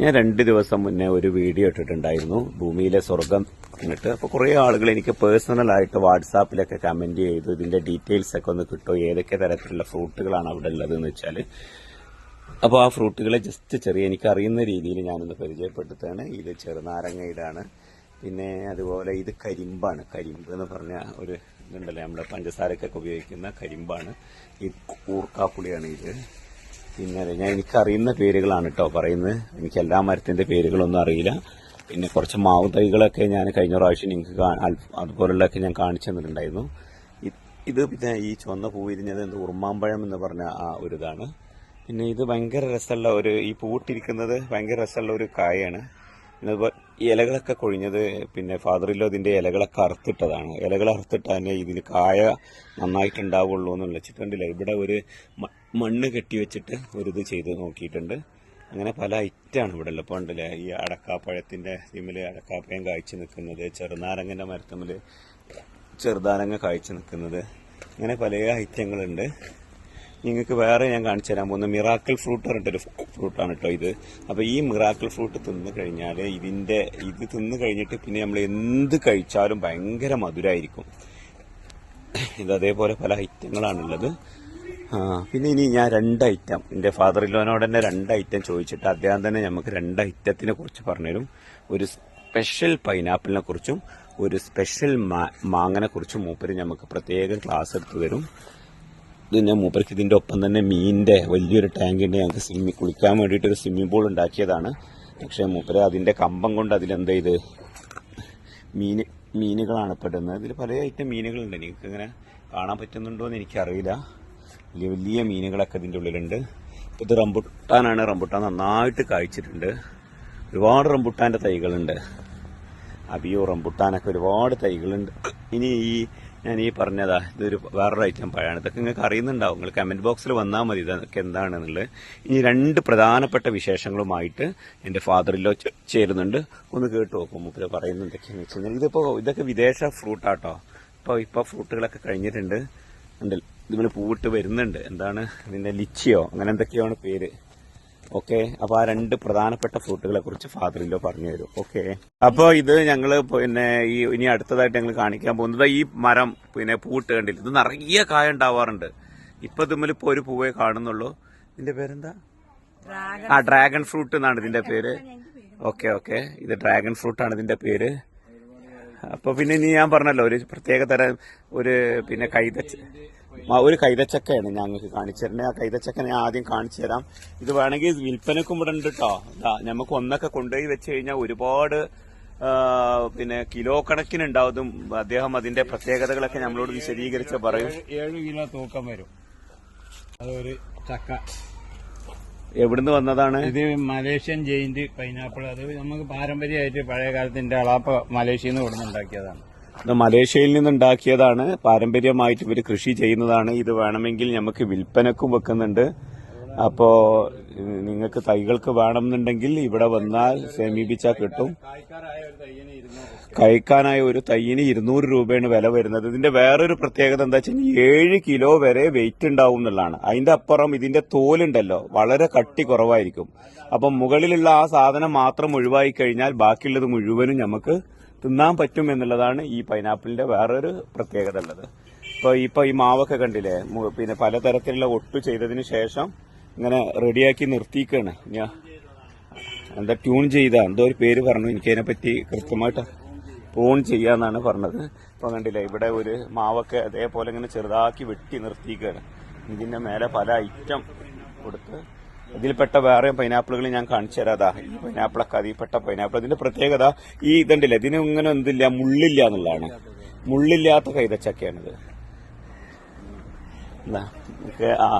ഞാൻ രണ്ട് ദിവസം മുന്നേ ഒരു വീഡിയോ ഇട്ടിട്ടുണ്ടായിരുന്നു. ഭൂമിയിലെ സ്വർഗം എന്നിട്ട്. അപ്പോൾ കുറേ ആളുകൾ എനിക്ക് പേഴ്സണലായിട്ട് വാട്സാപ്പിലൊക്കെ കമന്റ് ചെയ്തു. ഇതിന്റെ ഡീറ്റെയിൽസ് ഒക്കെ ഒന്ന് കിട്ടുമോ ഏതൊക്കെ തരത്തിലുള്ള ഫ്രൂട്ടുകളാണ് അവിടെ ഉള്ളത് എന്ന് വെച്ചാൽ. അപ്പോൾ ആ ഫ്രൂട്ടുകളെ ജസ്റ്റ് ചെറിയ എനിക്ക് അറിയുന്ന രീതിയിൽ ഞാനൊന്ന് പരിചയപ്പെടുത്തുകയാണ്. ഇത് ചെറുനാരങ്ങയിലാണ് പിന്നെ അതുപോലെ ഇത് കരിമ്പാണ്. കരിമ്പ് എന്ന് പറഞ്ഞ ഒരു ഇതുണ്ടല്ലോ? നമ്മുടെ പഞ്ചസാരക്കൊക്കെ ഉപയോഗിക്കുന്ന കരിമ്പാണ്. ഈ കൂർക്കാപ്പുളിയാണ് ഇത്. പിന്നെ അതെ ഞാൻ എനിക്കറിയുന്ന പേരുകളാണ് കേട്ടോ പറയുന്നത്. എനിക്ക് എല്ലാ മരത്തിന്റെ പേരുകളൊന്നും അറിയില്ല. പിന്നെ കുറച്ച് മാവ് തൈകളൊക്കെ ഞാൻ കഴിഞ്ഞ പ്രാവശ്യം നിങ്ങൾക്ക് അതുപോലുള്ളതൊക്കെ ഞാൻ കാണിച്ചു തന്നിട്ടുണ്ടായിരുന്നു. ഇത് പിന്നെ ഈ ചുവന്ന പൂ വിരിഞ്ഞത് എന്ത് ഉറുമാമ്പഴം എന്ന് പറഞ്ഞ ആ ഒരു ഇതാണ്. പിന്നെ ഇത് ഭയങ്കര രസമുള്ള ഒരു ഈ പൂട്ടിരിക്കുന്നത് ഭയങ്കര രസമുള്ള ഒരു കായാണ് ഇലകളൊക്കെ കൊഴിഞ്ഞത് പിന്നെ ഫാദറിലോ ഇതിന്റെ ഇലകളൊക്കെ അറുത്തിട്ടതാണ്. ഇലകൾ അറുത്തിട്ട് തന്നെ ഇതിന് കായ നന്നായിട്ടുണ്ടാവുള്ളൂ എന്ന് വെച്ചിട്ടുണ്ടല്ലോ. ഇവിടെ ഒരു മണ്ണ് കെട്ടി വെച്ചിട്ട് ഒരു ഇത് ചെയ്ത് നോക്കിയിട്ടുണ്ട്. അങ്ങനെ പല ഐറ്റാണ് ഇവിടെ ഉള്ളത് ഇപ്പോൾ ഉണ്ടല്ലേ ഈ അടക്കാപ്പഴത്തിന്റെ തിമ്മിൽ അടക്കാപ്പഴം കായ്ച്ചു നിൽക്കുന്നത് ചെറുനാരങ്ങന്റെ മരത്തമ്മിൽ ചെറുനാരങ്ങ കായ്ച്ചു നിൽക്കുന്നത്. അങ്ങനെ പല ഐറ്റങ്ങളുണ്ട്. നിങ്ങൾക്ക് വേറെ ഞാൻ കാണിച്ചു തരാൻ പോകുന്ന മിറാക്കിൾ ഫ്രൂട്ട് പറഞ്ഞിട്ടൊരു ഫ്രൂട്ടാണ് കേട്ടോ ഇത്. അപ്പോൾ ഈ മിറാക്കിൾ ഫ്രൂട്ട് തിന്നു കഴിഞ്ഞാൽ ഇതിന്റെ ഇത് തിന്നു കഴിഞ്ഞിട്ട് പിന്നെ നമ്മൾ എന്ത് കഴിച്ചാലും ഭയങ്കര മധുരമായിരിക്കും ഇത് അതേപോലെ പല ഐറ്റങ്ങളാണുള്ളത്. പിന്നെ ഇനി ഞാൻ രണ്ട് ഐറ്റം. എന്റെ ഫാദർ ഇല്ലോനോട് തന്നെ രണ്ട് ഐറ്റം ചോദിച്ചിട്ട് അദ്ദേഹം തന്നെ നമുക്ക് രണ്ട് ഐറ്റത്തിനെ കുറിച്ച് പറഞ്ഞുതരും. ഒരു സ്പെഷ്യൽ പൈനാപ്പിളിനെ കുറിച്ചും ഒരു സ്പെഷ്യൽ മാങ്ങനെ കുറിച്ചും മൂപ്പര് നമുക്ക് പ്രത്യേകം ക്ലാസ് എടുത്തു തരും. പിന്നെ മൂപ്പർക്ക് ഇതിന്റെ ഒപ്പം തന്നെ മീനിന്റെ വലിയൊരു ടാങ്കിന്റെ ഞങ്ങൾക്ക് സ്വിമ്മിങ് കുളിക്കാൻ വേണ്ടിയിട്ട് ഒരു സ്വിമ്മിംഗ് പൂൾ ഉണ്ടാക്കിയതാണ്. പക്ഷേ മൂപ്പര് അതിന്റെ കമ്പം കൊണ്ട് അതിലെന്താ ഇത്? മീന് മീനുകളാണ് പെടുന്നത് ഇതിൽ പല ഐറ്റം മീനുകളുണ്ട്. നിങ്ങൾക്ക് ഇങ്ങനെ കാണാൻ പറ്റുന്നുണ്ടോ എന്ന് എനിക്കറിയില്ല. വലിയ വലിയ മീനുകളൊക്കെ ഇതിന്റെ ഉള്ളിലുണ്ട്. ഇപ്പോൾ ഇത് റംബുട്ടാനാണ്. റംബുട്ടാൻ നന്നായിട്ട് കായ്ച്ചിട്ടുണ്ട്. ഒരുപാട് റംബുട്ടാന്റെ തൈകളുണ്ട്. അബിയോ റംബുട്ടാനൊക്കെ ഒരുപാട് തൈകളുണ്ട്. ഇനി ഈ ഞാൻ ഈ പറഞ്ഞതാ ഇതൊരു വേറൊരു ഐറ്റം പഴമാണ് ഇതൊക്കെ നിങ്ങൾക്ക് അറിയുന്നുണ്ടാവും. നിങ്ങൾ കമന്റ് ബോക്സിൽ വന്നാൽ മതി ഇതൊക്കെ എന്താണെന്നുള്ളത്. ഇനി രണ്ട് പ്രധാനപ്പെട്ട വിശേഷങ്ങളുമായിട്ട് എന്റെ ഫാദറിലോ ചേരുന്നുണ്ട്. ഒന്ന് കേട്ട് നോക്കും മൂപ്പര് പറയുന്നത് എന്തൊക്കെയാണെന്ന് വെച്ച് കഴിഞ്ഞാൽ ഇതിപ്പോ ഇതൊക്കെ വിദേശ ഫ്രൂട്ടാട്ടോ ഇപ്പൊ ഇപ്പൊ ഫ്രൂട്ടുകളൊക്കെ കഴിഞ്ഞിട്ടുണ്ട്. ഉണ്ട് ഇതിന് പൂവിട്ട് വരുന്നുണ്ട്. എന്താണ്? ഇതിന്റെ ലിച്ചിയോ? അങ്ങനെ എന്തൊക്കെയാണ് പേര്. ഓക്കെ? അപ്പൊ ആ രണ്ട് പ്രധാനപ്പെട്ട ഫ്രൂട്ടുകളെ കുറിച്ച് ഫാദറിലോ പറഞ്ഞു തരും. ഓക്കെ? അപ്പൊ ഇത് ഞങ്ങൾ പിന്നെ ഈ ഇനി അടുത്തതായിട്ട് ഞങ്ങൾ കാണിക്കാൻ പോകുന്നത് ഈ മരം പിന്നെ പൂട്ട് കണ്ടില്ല? ഇത് നിറയെ കായ ഉണ്ടാവാറുണ്ട്. ഇപ്പൊ തമ്മിൽ ഇപ്പൊ ഒരു പൂവേ കാണുന്നുള്ളൂ. ഇതിന്റെ പേരെന്താ? ആ ഡ്രാഗൺ ഫ്രൂട്ട് എന്നാണ് ഇതിന്റെ പേര്. Okay okay. ഇത് ഡ്രാഗൺ ഫ്രൂട്ട് ആണ് ഇതിന്റെ പേര്. അപ്പൊ പിന്നെ ഇനി ഞാൻ പറഞ്ഞല്ലോ ഒരു പ്രത്യേക തരം ഒരു പിന്നെ കൈതച്ച ഒരു കൈതച്ചക്കയാണ് ഞങ്ങൾക്ക് കാണിച്ചു തരുന്നത്. ആ കൈതച്ചക്ക ഞാൻ ആദ്യം കാണിച്ചു തരാം. ഇത് വേണമെങ്കിൽ വിൽപ്പനക്കും ഇവിടെ ഉണ്ട് കേട്ടോ നമുക്ക് ഒന്നൊക്കെ കൊണ്ടുപോയി വെച്ച് കഴിഞ്ഞാൽ ഒരുപാട് പിന്നെ കിലോ കണക്കിന് ഉണ്ടാവും അദ്ദേഹം അതിന്റെ പ്രത്യേകതകളൊക്കെ നമ്മളോട് വിശദീകരിച്ച് പറയും. ഏഴ് കിലോ തൂക്കം വരും. അതൊരു ചക്ക. എവിടുന്ന് വന്നതാണ്? ഇത് മലേഷ്യൻ ജെയിന്റ് പൈനാപ്പിൾ. അത് നമുക്ക് പാരമ്പര്യമായിട്ട് പഴയ കാലത്തിന്റെ അളാപ്പ മലേഷ്യയിൽ നിന്ന് ഇവിടുന്ന് ഇത് മലേഷ്യയിൽ നിന്നുണ്ടാക്കിയതാണ്. പാരമ്പര്യമായിട്ട് ഇവർ കൃഷി ചെയ്യുന്നതാണ്. ഇത് വേണമെങ്കിൽ നമുക്ക് വിൽപ്പനക്കും വെക്കുന്നുണ്ട്. അപ്പോ നിങ്ങൾക്ക് തൈകൾക്ക് വേണമെന്നുണ്ടെങ്കിൽ ഇവിടെ വന്നാൽ സമീപിച്ചാൽ കിട്ടും. കഴിക്കാനായ ഒരു തൈയിന് ഇരുന്നൂറ് രൂപയാണ് വില വരുന്നത്. ഇതിന്റെ വേറൊരു പ്രത്യേകത എന്താ വെച്ചാൽ ഏഴ് കിലോ വരെ വെയിറ്റ് ഉണ്ടാവും എന്നുള്ളതാണ്. അതിന്റെ അപ്പുറം ഇതിന്റെ തോലുണ്ടല്ലോ. വളരെ കട്ടി കുറവായിരിക്കും. അപ്പം മുകളിലുള്ള ആ സാധനം മാത്രം ഒഴിവായി കഴിഞ്ഞാൽ ബാക്കിയുള്ളത് മുഴുവനും നമുക്ക് തിന്നാൻ പറ്റും എന്നുള്ളതാണ് ഈ പൈനാപ്പിളിന്റെ വേറൊരു പ്രത്യേകത ഉള്ളത്. ഇപ്പൊ ഇപ്പൊ ഈ മാവൊക്കെ കണ്ടില്ലേ? പിന്നെ പലതരത്തിലുള്ള ഒട്ടു ചെയ്തതിന് ശേഷം ഇങ്ങനെ റെഡിയാക്കി നിർത്തിക്കാണ് ഞാൻ എന്താ ട്യൂൺ ചെയ്ത? എന്തോ ഒരു പേര് പറഞ്ഞു. എനിക്കതിനെ പറ്റി കൃത്യമായിട്ട് ഫോൺ ചെയ്യാന്നാണ് പറഞ്ഞത്. ഇപ്പൊ കണ്ടില്ലേ? ഇവിടെ ഒരു മാവൊക്കെ അതേപോലെ ഇങ്ങനെ ചെറുതാക്കി വെട്ടി നിർത്തിക്കാണ് ഇതിന്റെ മേലെ പല ഐറ്റം കൊടുത്ത് ഇതിൽപ്പെട്ട വേറെ പൈനാപ്പിളുകൾ ഞാൻ കാണിച്ചു തരാതാ ഈ പൈനാപ്പിളൊക്കെ അതിൽപ്പെട്ട പൈനാപ്പിൾ ഇതിന്റെ പ്രത്യേകത ഈ ഇതുണ്ടല്ലേ ഇതിന് ഇങ്ങനെ എന്തില്ല മുള്ളില്ല എന്നുള്ളതാണ്. മുള്ളില്ലാത്ത കൈതച്ചക്കയാണിത്. നമുക്ക് ആ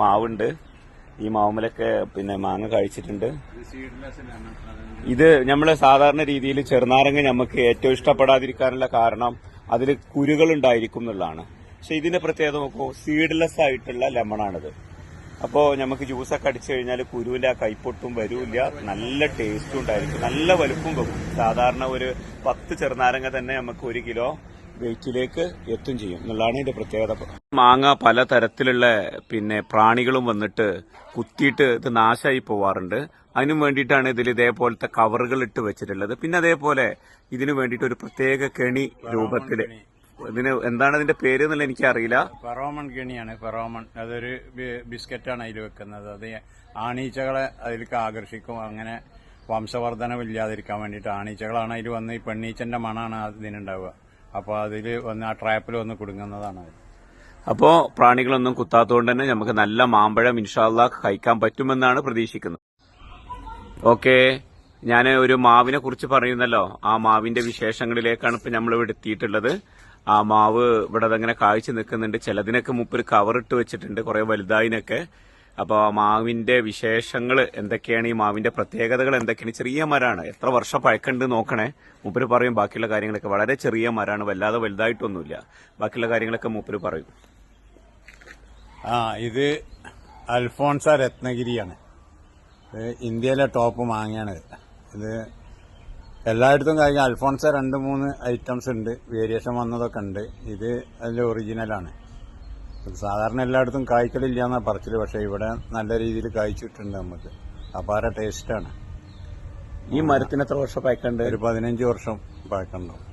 മാവുണ്ട്. ഈ മാവുമലൊക്കെ പിന്നെ മാങ്ങ കഴിച്ചിട്ടുണ്ട്. ഇത് നമ്മൾ സാധാരണ രീതിയിൽ ചെറുനാരങ്ങ നമുക്ക് ഏറ്റവും ഇഷ്ടപ്പെടാതിരിക്കാനുള്ള കാരണം അതിൽ കുരുകൾ ഉണ്ടായിരിക്കും എന്നുള്ളതാണ്. പക്ഷെ ഇതിന്റെ പ്രത്യേകത നോക്കൂ സീഡ്ലെസ് ആയിട്ടുള്ള ലെമണാണിത് അപ്പോൾ നമുക്ക് ജ്യൂസൊക്കെ അടിച്ചു കഴിഞ്ഞാൽ കുരുവിന്റെ ആ കൈപ്പൊട്ടും വരൂല്ല. നല്ല ടേസ്റ്റും ഉണ്ടായിരിക്കും. നല്ല വലുപ്പം വെക്കും. സാധാരണ ഒരു പത്ത് ചെറുനാരങ്ങ തന്നെ നമുക്ക് ഒരു കിലോ വെയിറ്റിലേക്ക് എത്തും ചെയ്യും. എന്നുള്ളതാണ് ഇതിന്റെ പ്രത്യേകത. മാങ്ങ പല തരത്തിലുള്ള പിന്നെ പ്രാണികളും വന്നിട്ട് കുത്തിയിട്ട് ഇത് നാശമായി പോവാറുണ്ട്. അതിനു വേണ്ടിയിട്ടാണ് ഇതിൽ ഇതേപോലത്തെ കവറുകൾ ഇട്ട് വെച്ചിട്ടുള്ളത്. പിന്നെ അതേപോലെ ഇതിനു വേണ്ടിയിട്ട് ഒരു പ്രത്യേക കെണി രൂപത്തിൽ ഇതിന് എന്താണ് ഇതിന്റെ പേര് എന്നുള്ള എനിക്കറിയില്ല. ഫെറോമൺ കെണിയാണ്. ഫെറോമൺ. അതൊരു ബിസ്ക്കറ്റാണ് അതിൽ വെക്കുന്നത്. അത് ആണീച്ചകളെ അതിലേക്ക് ആകർഷിക്കും. അങ്ങനെ വംശവർധനമില്ലാതിരിക്കാൻ വേണ്ടിയിട്ട് ആണീച്ചകളാണ് അതിൽ വന്ന് ഈ പെണ്ണീച്ചന്റെ മണാണ് അതിനുണ്ടാവുക അപ്പോൾ അതിൽ വന്ന് ആ ട്രാപ്പിൽ വന്ന് കുടുങ്ങുന്നതാണ് അത്. അപ്പോ പ്രാണികളൊന്നും കുത്താത്തതുകൊണ്ട് തന്നെ നമുക്ക് നല്ല മാമ്പഴം ഇൻഷാല്ല കഴിക്കാൻ പറ്റുമെന്നാണ് പ്രതീക്ഷിക്കുന്നത്. ഓക്കെ ഞാൻ ഒരു മാവിനെ കുറിച്ച് പറയുന്നല്ലോ. ആ മാവിന്റെ വിശേഷങ്ങളിലേക്കാണ് ഇപ്പൊ നമ്മൾ ഇവിടെ എത്തിയിട്ടുള്ളത്. ആ മാവ് ഇവിടെ അതങ്ങനെ കാഴ്ച നിൽക്കുന്നുണ്ട്. ചിലതിനൊക്കെ മൂപ്പര് കവറിട്ട് വെച്ചിട്ടുണ്ട് കുറെ വലുതായിനൊക്കെ. അപ്പോൾ ആ മാവിന്റെ വിശേഷങ്ങൾ എന്തൊക്കെയാണ്? ഈ മാവിന്റെ പ്രത്യേകതകൾ എന്തൊക്കെയാണ്? ചെറിയ മരാണ്. എത്ര വർഷം പഴക്കണ്ട് നോക്കണേ. മൂപ്പര് പറയും ബാക്കിയുള്ള കാര്യങ്ങളൊക്കെ വളരെ ചെറിയ മരാണ് വല്ലാതെ വലുതായിട്ടൊന്നുമില്ല. ബാക്കിയുള്ള കാര്യങ്ങളൊക്കെ മൂപ്പര് പറയും. ആ ഇത് അൽഫോൺസ രത്നഗിരിയാണ്. ഇന്ത്യയിലെ ടോപ്പ് മാങ്ങയാണ്. ഇത്. എല്ലായിടത്തും കഴിഞ്ഞാൽ അൽഫോൺസ രണ്ട് മൂന്ന് ഐറ്റംസ് ഉണ്ട്. വേരിയേഷൻ വന്നതൊക്കെ ഉണ്ട്. ഇത് അതിന്റെ ഒറിജിനലാണ് സാധാരണ എല്ലായിടത്തും കായ്ക്കലില്ല എന്നാണ് പറച്ചിൽ. പക്ഷേ ഇവിടെ നല്ല രീതിയിൽ കായ്ച്ചിട്ടുണ്ട് നമുക്ക്. അപാര ടേസ്റ്റാണ് ഈ മരത്തിന് എത്ര വർഷം പഴക്കണ്ട് ഒരു പതിനഞ്ച് വർഷം പഴക്കണ്ടാവും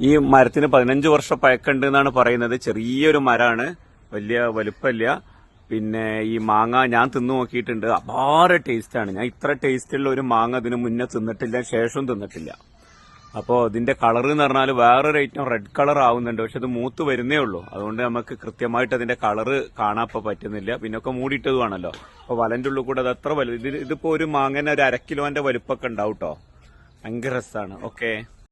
ഈ മരത്തിന് പതിനഞ്ച് വർഷം പഴക്കണ്ട് എന്നാണ് പറയുന്നത്. ചെറിയൊരു മരമാണ് വലിയ വലുപ്പമില്ല. പിന്നെ ഈ മാങ്ങ ഞാൻ തിന്നു നോക്കിയിട്ടുണ്ട്. അപാര ടേസ്റ്റ് ആണ് ഞാൻ ഇത്ര ടേസ്റ്റുള്ള ഒരു മാങ്ങ അതിന് മുന്നേ തിന്നിട്ടില്ല ശേഷവും തിന്നിട്ടില്ല. അപ്പോൾ ഇതിന്റെ കളർ എന്ന് പറഞ്ഞാൽ വേറൊരു ഐറ്റം റെഡ് കളർ ആവുന്നുണ്ട്. പക്ഷെ അത് മൂത്ത് വരുന്നേ ഉള്ളൂ. അതുകൊണ്ട് നമുക്ക് കൃത്യമായിട്ട് അതിന്റെ കളർ കാണാൻ ഇപ്പൊ പറ്റുന്നില്ല. പിന്നെ ഒക്കെ മൂടിയിട്ടതുമാണല്ലോ അപ്പോൾ വലന്റെ ഉള്ളിൽ കൂടെ അത് അത്ര വലുത്. ഇത് ഇതിപ്പോ ഒരു മാങ്ങനെ ഒരു അര കിലോന്റെ വലുപ്പമൊക്കെ ഉണ്ടാവും കേട്ടോ ഭയങ്കര രസമാണ് ഓക്കെ